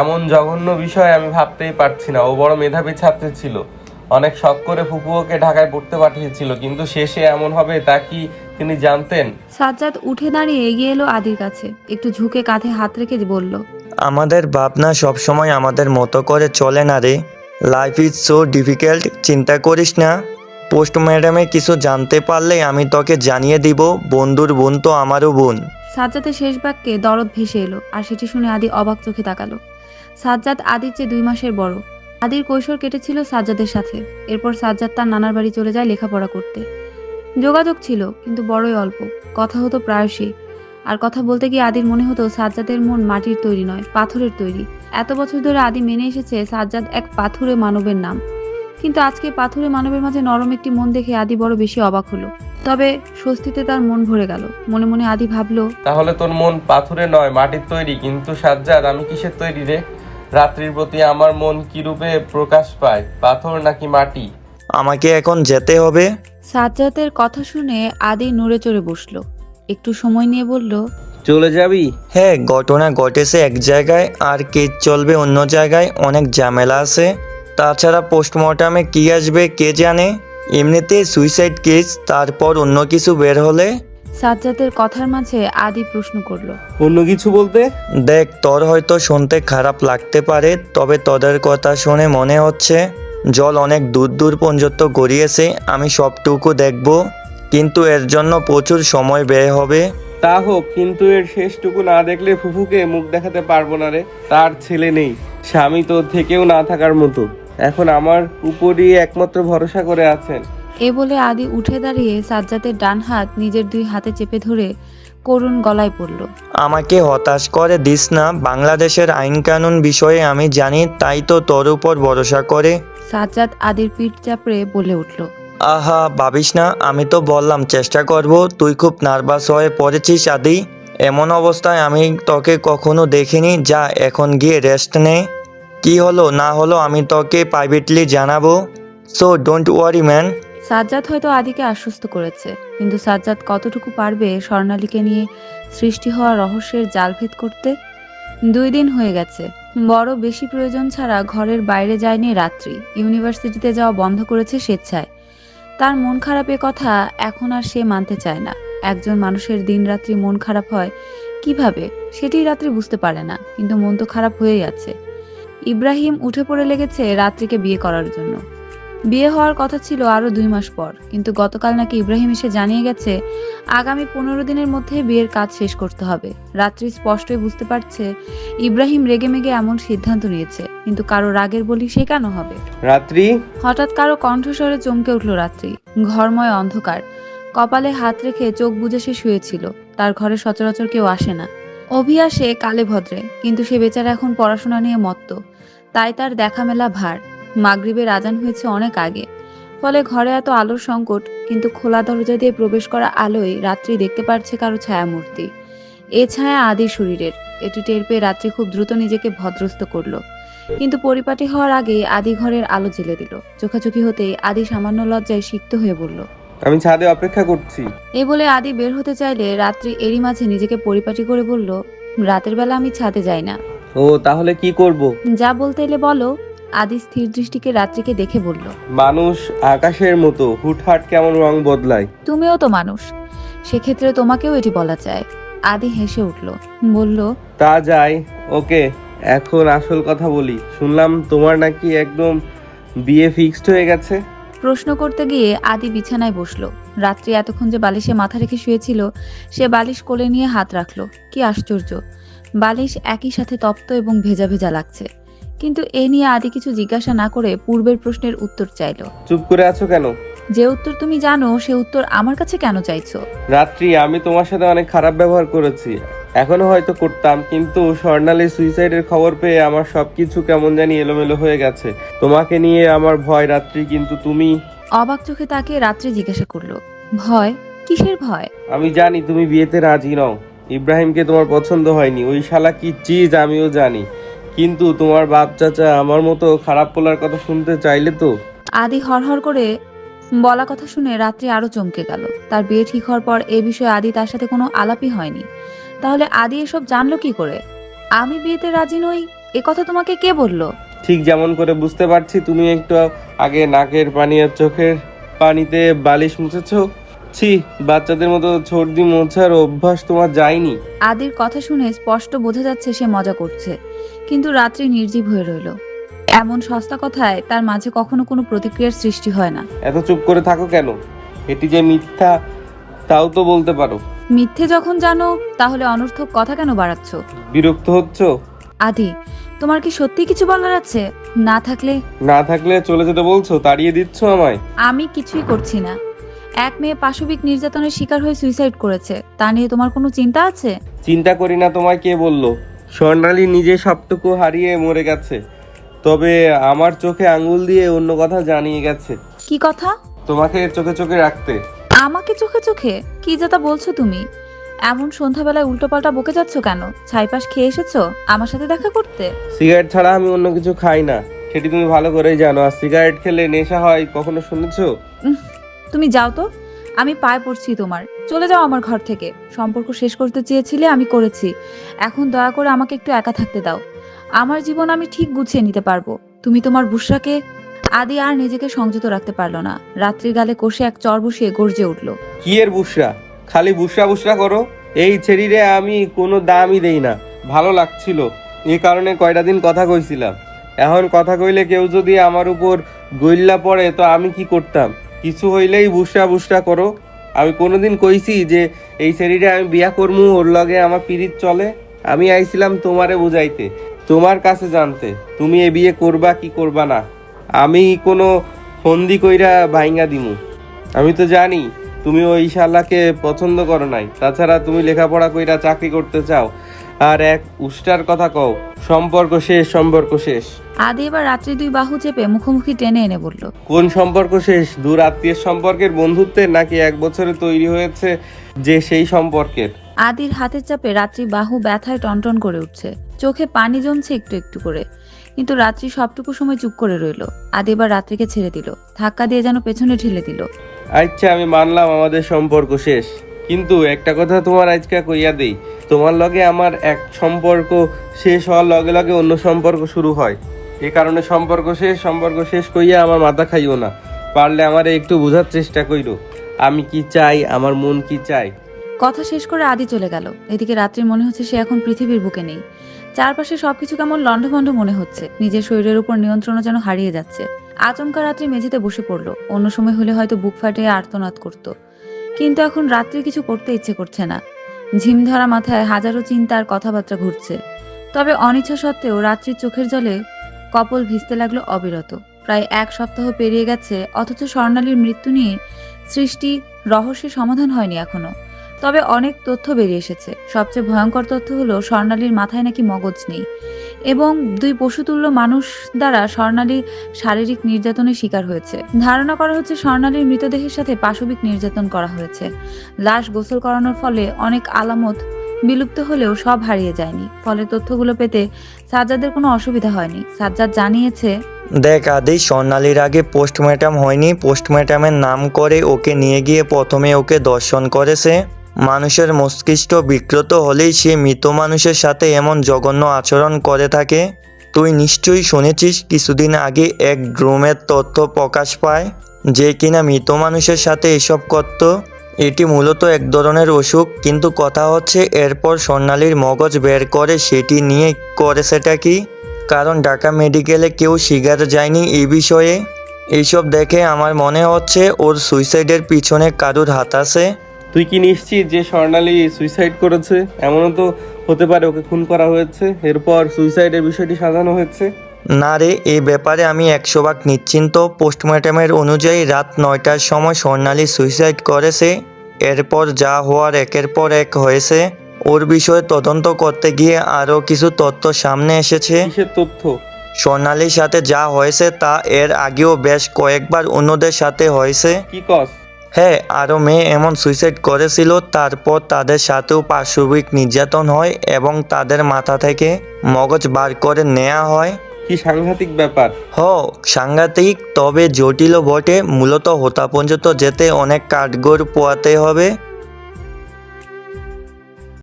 এমন জঘন্য বিষয় আমি ভাবতেই পারছি না। ও বড় মেধাবী ছাত্রী ছিল। অনেক শখ করে ফুপু ওকে ঢাকায় পড়তে পাঠিয়েছিল কিন্তু শেষে এমন হবে তা কি তিনি জানতেন? সাজ্জাদ উঠে দাঁড়িয়ে এগিয়ে এলো আদির কাছে। একটু ঝুঁকে কাঁধে হাত রেখে বলল আমাদের ভাবনা সবসময় আমাদের মতো করে চলে না রে। লাইফ ইজ সো ডিফিকাল্ট চিন্তা করিস না। পোস্ট ম্যাডামে কিছু জানতে পারলে আমি তোকে জানিয়ে দিব বন্ধুর বোন তো আমারও বোন। সাজ্জাদের শেষ বাক্যে দরদ ভেসে এলো আর সেটি শুনে আদি অবাক চোখে তাকালো। সাজ্জাদ আদির চেয়ে দুই মাসের বড়। আদির কৈশোর কেটেছিল সাজ্জাদের সাথে। এরপর সাজ্জাদ তার নানার বাড়ি চলে যায় লেখাপড়া করতে। যোগাযোগ ছিল, কিন্তু বড়ই অল্প। কথা হতো প্রায়শই। আর কথা বলতে গিয়ে আদির মনে হতো সাজ্জাদের মন মাটির তৈরি নয়, পাথরের তৈরি। এত বছর ধরে আদি মেনে এসেছে সাজ্জাদ এক পাথুরে মানবের নাম। কিন্তু আজকে পাথুরে মানবের মাঝে নরম একটি মন দেখে আদি বড় বেশি অবাক হলো। তবে স্বস্তিতে তার মন ভরে গেল। মনে মনে আদি ভাবলো, তাহলে তোর মন পাথুরে নয়, মাটির তৈরি। কিন্তু সাজ্জাদ, আমি কিসের তৈরি রে? রাত্রির প্রতি আমার মন কি রূপে প্রকাশ পায়? পাথর নাকি মাটি? আমাকে এখন যেতে হবে। সাজ্জাদের কথা শুনে আদি নড়ে চড়ে বসল। একটু সময় নিয়ে বলল চলে যাবি? হ্যাঁ ঘটনা ঘটেছে এক জায়গায় আর কেস চলবে অন্য জায়গায় অনেক ঝামেলা আছে। তাছাড়া পোস্টমর্টমে কি আসবে কে জানে? এমনিতে সুইসাইড কেস তারপর অন্য কিছু বের হলে সাজ্জাদের কথার মাঝে আদি প্রশ্ন করল। অন্য কিছু বলতে দেখ তোর হয়তো শুনতে খারাপ লাগতে পারে তবে তোদের কথা শুনে মনে হচ্ছে জল অনেক দূর দূর পর্যন্ত গড়িয়েছে আমি সবটুকু দেখব কিন্তু এর জন্য প্রচুর সময় ব্যয় হবে। তা হোক কিন্তু এর শেষটুকু না দেখলে ফুফুকে মুখ দেখাতে পারব না রে তার ছেলে নেই স্বামী তো থেকেও না থাকার মতো। এখন আমার উপরই একমাত্র ভরসা করে আছেন। এ বলে আদি উঠে দাঁড়িয়ে সাজ্জাদের ডান হাত নিজের দুই হাতে চেপে ধরে করুণ গলায় পড়ল। আমাকে হতাশ করে দিস না বাংলাদেশের আইন কানুন বিষয়ে আমি জানি তাই তো তোর উপর ভরসা করে। সাজ্জাদ আদির পিঠ চাপড়ে বলে উঠল। আহা ভাবিস না আমি তো বললাম চেষ্টা করব তুই খুব নার্ভাস হয়ে পড়েছিস আদি। এমন অবস্থায় আমি তোকে কখনো দেখিনি যা এখন গিয়ে রেস্ট নে। কি হলো না হলো আমি তোকে প্রাইভেটলি জানাব। So don't worry man Sajjad হয়তো আদিকে আশ্বস্ত করেছে, কিন্তু সাজ্জাদ কতটুকু পারবে স্বর্ণালীকে নিয়ে সৃষ্টি হওয়া রহস্যের জাল ভেদ করতে? দুই দিন হয়ে গেছে। বড় বেশি প্রয়োজন ছাড়া ঘরের বাইরে যায়নি রাত্রি। ইউনিভার্সিটিতে যাওয়া বন্ধ করেছে স্বেচ্ছায়। তার মন খারাপের কথা এখন আর সে মানতে চায় না। একজন মানুষের দিন রাত্রি মন খারাপ হয় কীভাবে? সেটি রাত্রি বুঝতে পারে না, কিন্তু মন তো খারাপ হয়েই আছে। ইব্রাহিম উঠে পড়ে লেগেছে রাত্রিকে বিয়ে করার জন্য। বিয়ে হওয়ার কথা ছিল আরও দুই মাস পর কিন্তু গতকাল নাকি ইব্রাহিম এসে জানিয়ে গেছে আগামী পনেরো দিনের মধ্যে বিয়ের কাজ শেষ করতে হবে। রাত্রি স্পষ্টই বুঝতে পারছে ইব্রাহিম রেগে মেগে এমন সিদ্ধান্ত নিয়েছে কিন্তু কারও রাগের বলি সে কেন হবে? রাত্রি? হঠাৎ কারও কণ্ঠস্বরে চমকে উঠল রাত্রি ঘরময় অন্ধকার। কপালে হাত রেখে চোখ বুজে সে শুয়েছিল তার ঘরে সচরাচর কেউ আসে না। অভি আসে কালে ভদ্রে কিন্তু সে বেচারা এখন পড়াশোনা নিয়ে মত্ত তাই তার দেখা মেলা ভার। মাগরিবের আজান হয়েছে অনেক আগে। ফলে ঘরে এত আলোর সংকট কিন্তু খোলা দরজা দিয়ে প্রবেশ করা আলোয় রাত্রি দেখতে পারছে কারও ছায়ামূর্তি। এ ছায়া আদি শরীরের। এটি টের পেয়ে রাত্রি খুব দ্রুত নিজেকে ভদ্রস্ত করল। কিন্তু পরিপাটি হওয়ার আগে আদি ঘরের আলো জ্বেলে দিল। চোখাচোখি হতেই আদি সামান্য লজ্জায় সিক্ত হয়ে বলল আমি ছাদে অপেক্ষা করছি। এই বলে আদি বের হতে চাইলে রাত্রি এরই মাঝে নিজেকে পরিপাটি করে বলল রাতের বেলা আমি ছাদে যাই না। ও তাহলে কি করব? যা বলতে এলে বলো আদি স্থির দৃষ্টিকে রাত্রিকে দেখে বলল মানুষ আকাশের মতো হুটহাট কেমন রং বদলায়। তুমিও তো মানুষ সেক্ষেত্রে তোমাকেও এটি বলা চায় আদি হেসে উঠল বলল তা যাই ওকে এখন আসল কথা বলি। শুনলাম তোমার নাকি একদম বিয়ে ফিক্সড হয়ে গেছে। প্রশ্ন করতে গিয়ে আদি বিছানায় বসল। রাত্রি এতক্ষণ যে বালিশে মাথা রেখে শুয়েছিল সে বালিশ কোলে নিয়ে হাত রাখল। কি আশ্চর্য বালিশ একই সাথে তপ্ত এবং ভেজা ভেজা লাগছে। কিন্তু এ নিয়ে আদি কিছু জিজ্ঞাসা না করে পূর্বের প্রশ্নের উত্তর চাইলো। চুপ করে আছো কেন? যে উত্তর তুমি জানো সে উত্তর আমার কাছে কেন চাইছো? রাত্রি আমি তোমার সাথে অনেক খারাপ ব্যবহার করেছি। এখনও হয়তো করতাম কিন্তু স্বর্ণালী সুইসাইডের খবর পেয়ে আমার সবকিছু কেমন জানি এলোমেলো হয়ে গেছে। তোমাকে নিয়ে আমার ভয় রাত্রি কিন্তু তুমি? অবাক চোখে তাকে রাত্রি জিজ্ঞাসা করল ভয়? কিসের ভয়? আমি জানি তুমি বিয়েতে রাজি নও। ইব্রাহিমকে তোমার পছন্দ হয়নি। ওই শালা কি চিজ আমিও জানি। কিন্তু তোমার বাপ চাচা আমার মতো খারাপ বলার কথা শুনতে চাইলে তো? আদি হরহর করে বলা কথা শুনে রাত্রি আরও চমকে গেল। তার বিয়ে ঠিক হওয়ার পর এ বিষয়ে আদি তার সাথে কোনো আলাপই হয়নি। তাহলে আদি এসব জানলো কি করে? আমি বিয়েতে রাজি নই এ কথা তোমাকে কে বলল? ঠিক যেমন করে বুঝতে পারছি তুমি একটু আগে নাকের পানি আর চোখের পানিতে বালিশ মুছেছো। ছি বাচ্চাদের মতো সর্দি মোছার অভ্যাস তোমার যায়নি। আদির কথা শুনে স্পষ্ট বোঝা যাচ্ছে সে মজা করছে কিন্তু রাত্রি নির্জীব হয়ে রইল। এমন সস্তা কথায় তার মাঝে কখনো কোনো প্রতিক্রিয়ার সৃষ্টি হয় না। এত চুপ করে থাকো কেন? এটি যে মিথ্যা তাও তো বলতে পারো। মিথ্যে যখন জানো তাহলে অনর্থক কথা কেন বাড়াচ্ছ? বিরক্ত হচ্ছ? আদি তোমার কি সত্যি কিছু বলার আছে? না থাকলে? না থাকলে চলে যেতে বলছো তাড়িয়ে দিচ্ছ আমায়। আমি কিছুই করছি না। এক মেয়ে পাশবিক নির্যাতনের শিকার হয়ে সুইসাইড করেছে। তা নিয়ে তোমার কোনো চিন্তা আছে? চিন্তা করি না তোমায় কে বলল? স্বর্ণালী নিজে সবটুকু হারিয়ে মরে গেছে। তবে আমার চোখে আঙ্গুল দিয়ে অন্য কথা জানিয়ে গেছে। কি কথা? তোমাকে চোখে চোখে রাখতে। আমাকে চোখে চোখে? কি যেটা বলছো তুমি? এমন সন্ধ্যাবেলায় উল্টোপাল্টা বকে যাচ্ছ কেন? ছাইপাশ খেয়ে এসেছ? আমার সাথে দেখা করতে? সিগারেট ছাড়া আমি অন্য কিছু খাই না। সেটি তুমি ভালো করেই জানো। আর সিগারেট খেলে নেশা হয় কখনো শুনেছো? তুমি যাও তো। আমি পায়ে পড়ছি তোমার। চলে যাও আমার ঘর থেকে। সম্পর্ক শেষ করতে চেয়েছিলে, আমি করেছি। এখন দয়া করে আমাকে একটু একা থাকতে দাও। আমার জীবন আমি ঠিক গুছিয়ে নিতে পারব। তুমি তোমার বুসরাকে, আদি আর নিজেকে সংযত রাখতে পারল না। রাত্রির গালে কষে এক চর বসিয়ে গর্জে উঠল। কি এর বুসরা? খালি বুসরা বুসরা করো। এই ছেড়িরে আমি কোনো দামই দেই না। ভালো লাগছিল। এই কারণে কয়টা দিন কথা কইছিলাম। এখন কথা কইলে কেউ যদি আমার উপর গইল্লা পড়ে, তো আমি কি করতাম? কিছু হইলেই বুসরা বুসরা করো। আমি কোনোদিন কইছি যে এই ছেড়িরে আমি বিয়া করমু, ওর লগে আমার পিরিত চলে। আমি আইছিলাম তোমারে বুঝাইতে, তোমার কাছে জানতে, তুমি এ বিয়ে করবা কি করবা না। আমি কোনো ফন্দি কইরা ভাইঙ্গা দিমু। আমি তো জানি তুমি ওই শালাকে পছন্দ করো নাই। তাছাড়া তুমি লেখাপড়া কইরা চাকরি করতে চাও। আর এক উষ্টার কথা কও সম্পর্ক শেষ সম্পর্ক শেষ। আদি এবার রাত্রি দুই বাহু চেপে মুখোমুখি টেনে এনে বলল কোন সম্পর্ক শেষ? দূর আত্মীয় সম্পর্কের বন্ধুত্বের নাকি এক বছরে তৈরি হয়েছে যে সেই সম্পর্কের? আদির হাতের চাপে রাত্রি বাহু ব্যথায় টনটন করে উঠছে। চোখে পানি জমছে একটু একটু করে। কিন্তু রাত্রি সবটুকু সময় চুপ করে রইল। আদি এবার রাত্রিকে ছেড়ে দিল। ধাক্কা দিয়ে যেন পেছনে ঠেলে দিল। আচ্ছা আমি মানলাম আমাদের সম্পর্ক শেষ। কিন্তু একটা কথা তোমার আজকে কইয়া দেই, তোমার লগে আমার এক সম্পর্ক শেষ হওয়ার লগে লগে অন্য সম্পর্ক শুরু হয়। এ কারণে সম্পর্ক শেষ সম্পর্ক শেষ কইয়া আমার মাথা খাইও না। পারলে আমারে একটু বোঝার চেষ্টা কইরো, আমি কি চাই, আমার মন কি চাই কথা শেষ করে আদি চলে গেল। এদিকে রাত্রির মনে হচ্ছে সে এখন পৃথিবীর বুকে নেই। চারপাশে সবকিছু কেমন লণ্ডভণ্ড মনে হচ্ছে। নিজের শরীরের উপর নিয়ন্ত্রণ যেন হারিয়ে যাচ্ছে। আচমকা রাত্রি মেঝেতে বসে পড়ল। অন্য সময় হলে হয়তো বুক ফাটিয়ে আর্তনাদ করত। কিন্তু এখন রাত্রে কিছু করতে ইচ্ছে করছে না। ঝিম ধরা মাথায় হাজারো চিন্তার কথাবার্তা ঘুরছে। তবে অনিচ্ছা সত্ত্বেও রাত্রির চোখের জলে কপল ভিজতে লাগল অবিরত। প্রায় এক সপ্তাহ পেরিয়ে গেছে, অথচ স্বর্ণালীর মৃত্যু নিয়ে সৃষ্টি রহস্যের সমাধান হয়নি এখনও। তবে অনেক তথ্য বেরিয়ে এসেছে। সবচেয়ে ভয়ঙ্কর তথ্য হলো, স্বর্ণালীর মাথায় নাকি মগজ নেই। এবং দুই পশুতুল্য মানুষ দ্বারা স্বর্ণালী শারীরিক নির্যাতনের শিকার হয়েছে। ধারণা করা হচ্ছে স্বর্ণালীর মৃতদেহের সাথে পাশবিক নির্যাতন করা হয়েছে। লাশ গোসল করানোর ফলে অনেক আলামত বিলুপ্ত হলেও সব হারিয়ে যায়নি। ফলে তথ্যগুলো পেতে সাজ্জাদের কোনো অসুবিধা হয়নি। সাজ্জাদ জানিয়েছে, দেখ আদি, স্বর্ণালীর আগে পোস্টমর্টম হয়নি। পোস্টমর্টমের নাম করে ওকে নিয়ে গিয়ে প্রথমে ওকে দর্শন করেছে। মানুষের মস্তিষ্ক বিকৃত হলেই সে মৃত মানুষের সাথে এমন জঘন্য আচরণ করে থাকে। তুই নিশ্চয়ই শুনেছিস কিছুদিন আগে এক ড্রোমের তথ্য প্রকাশ পায় যে কিনা মৃত মানুষের সাথে এসব করত। এটি মূলত এক ধরনের অসুখ, কিন্তু কথা হচ্ছে এরপর স্বর্ণালীর মগজ বের করে সেটি নিয়ে করে সেটা কি? কারণ ঢাকা মেডিকেলে কেউ শিকার যায়নি এই বিষয়ে। এইসব দেখে আমার মনে হচ্ছে ওর সুইসাইডের পিছনে কারুর হাত আছে। তুই কি নিশ্চিত যে স্বর্ণালী সুইসাইড করেছে? এমনও তো হতে পারে ওকে খুন করা হয়েছে। এরপর সুইসাইডের বিষয়টি সাজানো হয়েছে। না রে এই ব্যাপারে আমি একশো ভাগ নিশ্চিন্ত। পোস্টমর্টমের অনুযায়ী রাত নয়টার সময় স্বর্ণালী সুইসাইড করেছে এরপর যা হওয়ার একের পর এক হয়েছে। ওর বিষয়ে তদন্ত করতে গিয়ে আরও কিছু তথ্য সামনে এসেছে। তথ্য? স্বর্ণালীর সাথে যা হয়েছে তা এর আগেও বেশ কয়েকবার অন্যদের সাথে হয়েছে। কি কস? হ্যাঁ আরও মেয়ে এমন সুইসাইড করেছিল তারপর তাদের সাথেও পার্শ্ববিক নির্যাতন হয় এবং তাদের মাথা থেকে মগজ বার করে নেওয়া হয়। কি সাংঘাতিক ব্যাপার। হ সাংঘাতিক তবে জটিল বটে। মূলত হোতা পর্যন্ত যেতে অনেক কাঠগোর পোয়াতে হবে।